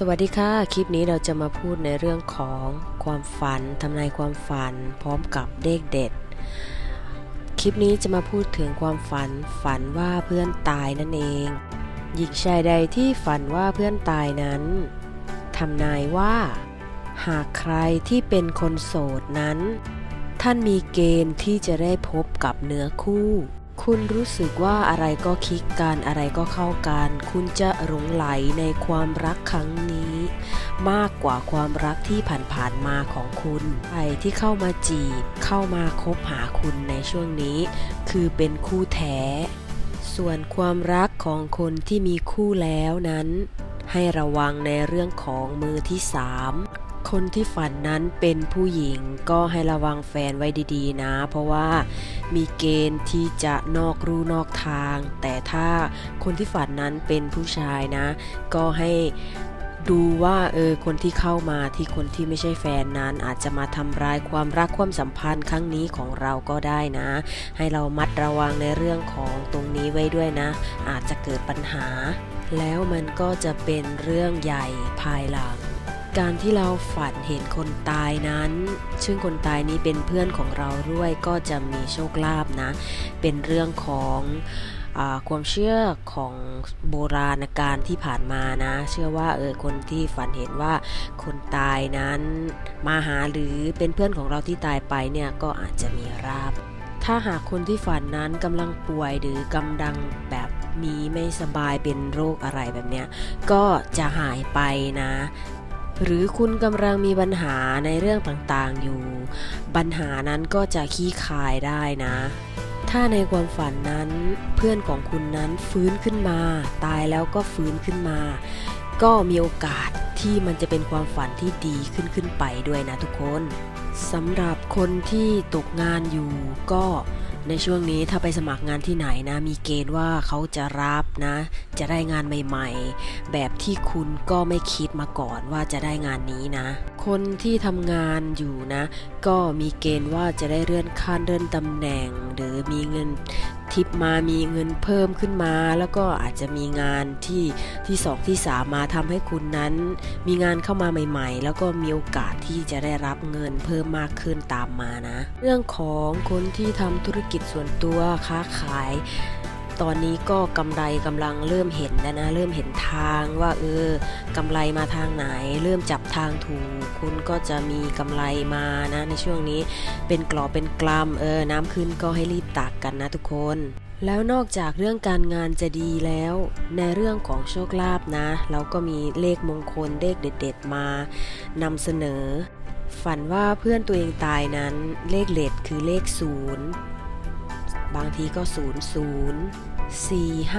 สวัสดีค่ะ คลิปนี้เราจะมาพูดในเรื่องของความฝันทำนายความฝัน พร้อมกับเลขเด็ด คลิปนี้จะมาพูดถึงความฝันฝันว่าเพื่อนตายนั่นเอง หญิงชายใดที่ฝันว่าเพื่อนตายนั้นทำนายว่า หากใครที่เป็นคนโสดนั้น ท่านมีเกณฑ์ที่จะได้พบกับเนื้อคู่ คุณรู้สึกว่าอะไรก็คลิกกันอะไรก็เข้ากัน คุณจะหลงไหลในความรักครั้งนี้ มากกว่าความรักที่ผ่านๆมาของคุณใครที่เข้ามาจีบ เข้ามาคบหาคุณในช่วงนี้ คือเป็นคู่แท้ ส่วนความรักของคนที่มีคู่แล้วนั้น ให้ระวังในเรื่องของมือที่สาม คนที่ฝันนั้นเป็นผู้หญิงก็ให้ระวังแฟนไว้ดีๆนะ เพราะว่ามีเกณฑ์ที่จะนอกรูนอกทาง แต่ถ้าคนที่ฝันนั้นเป็นผู้ชายนะ ก็ให้ดูว่าเออคนที่เข้ามาที่คนที่ไม่ใช่แฟนนั้น อาจจะมาทำร้ายความรักความสัมพันธ์ครั้งนี้ของเราก็ได้นะ ให้เรามัดระวังในเรื่องของตรงนี้ไว้ด้วยนะ อาจจะเกิดปัญหา แล้วมันก็จะเป็นเรื่องใหญ่ภายหลัง การที่เราฝันเห็นคนตายนั้น ซึ่งคนตายนี้เป็นเพื่อนของเราด้วยก็จะมีโชคลาภนะ เป็นเรื่องของอความเชื่อของโบราณการที่ผ่านมานะ เชื่อว่าเออคนที่ฝันเห็นว่าคนตายนั้นมาหาหรือเป็นเพื่อนของเราที่ตายไปเนี่ยก็อาจจะมีราบ ถ้าหากคนที่ฝันนั้นกำลังป่วยหรือกำลังแบบมีไม่สบายเป็นโรคอะไรแบบเนี้ยก็จะหายไปนะ หรือคุณกำลังมีปัญหาในเรื่องต่างๆอยู่ ปัญหานั้นก็จะขี้คายได้นะ ถ้าในความฝันนั้น เพื่อนของคุณนั้นฟื้นขึ้นมา ตายแล้วก็ฟื้นขึ้นมา ก็มีโอกาสที่มันจะเป็นความฝันที่ดีขึ้นขึ้นไปด้วยนะทุกคนสำหรับคนที่ตกงานอยู่ก็ ในช่วงนี้ถ้าไปสมัครงานที่ไหนนะ มีเกณฑ์ว่าเขาจะรับนะ จะได้งานใหม่ ๆ แบบที่คุณก็ไม่คิดมาก่อนว่าจะได้งานนี้นะ คนที่ทำงานอยู่นะ ก็มีเกณฑ์ว่าจะได้เลื่อนขั้นเลื่อนตำแหน่ง หรือมีเงิน ทิปมามีเงินเพิ่มขึ้นมา แล้วก็อาจจะมีงานที่ที่สองที่สามมาทำให้คุณนั้น มีงานเข้ามาใหม่ ๆ แล้วก็มีโอกาสที่จะได้รับเงินเพิ่มมากขึ้นตามมานะ เรื่องของคนที่ทำธุรกิจส่วนตัวค้าขาย ตอนนี้ก็กำไรกำลังเริ่มเห็นแล้วนะ เริ่มเห็นทางว่าเออกำไรมาทางไหน เริ่มจับทางถูก คุณก็จะมีกำไรมานะ ในช่วงนี้เป็นกรอบเป็นกลำเออน้ำขึ้นก็ให้รีบตักกันนะทุกคนแล้วนอกจากเรื่องการงานจะดีแล้ว ในเรื่องของโชคลาภนะ เราก็มีเลขมงคลเลขเด็ด ๆ มานำเสนอ ฝันว่าเพื่อนตัวเองตายนั้นเลขเลดคือเลขศูนย์ บางทีก็ 0 0 4 5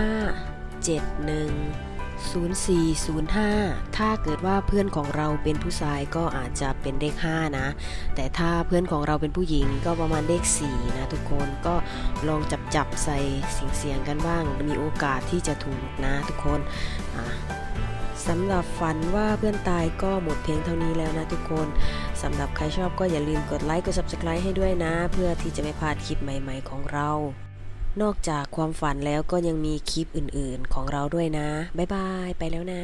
7 1 0 4 0 5 ถ้าเกิดว่าเพื่อนของเราเป็นผู้ชายก็อาจจะเป็นเลข 5 นะ แต่ถ้าเพื่อนของเราเป็นผู้หญิงก็ประมาณเลข 4 นะทุกคนก็ลองจับจับใส่เสียงเสียงกันบ้าง มีโอกาสที่จะถูกนะทุกคนอะ สำหรับฝันว่าเพื่อนตายก็หมดเพียงเท่านี้แล้วนะทุกคนสำหรับใครชอบก็อย่าลืมกดไลค์กด subscribe ให้ด้วยนะ เพื่อที่จะไม่พลาดคลิปใหม่ ๆ ของเรา นอกจากความฝันแล้วก็ยังมีคลิปอื่นๆของเราด้วยนะ บ๊ายบาย ไปแล้วนะ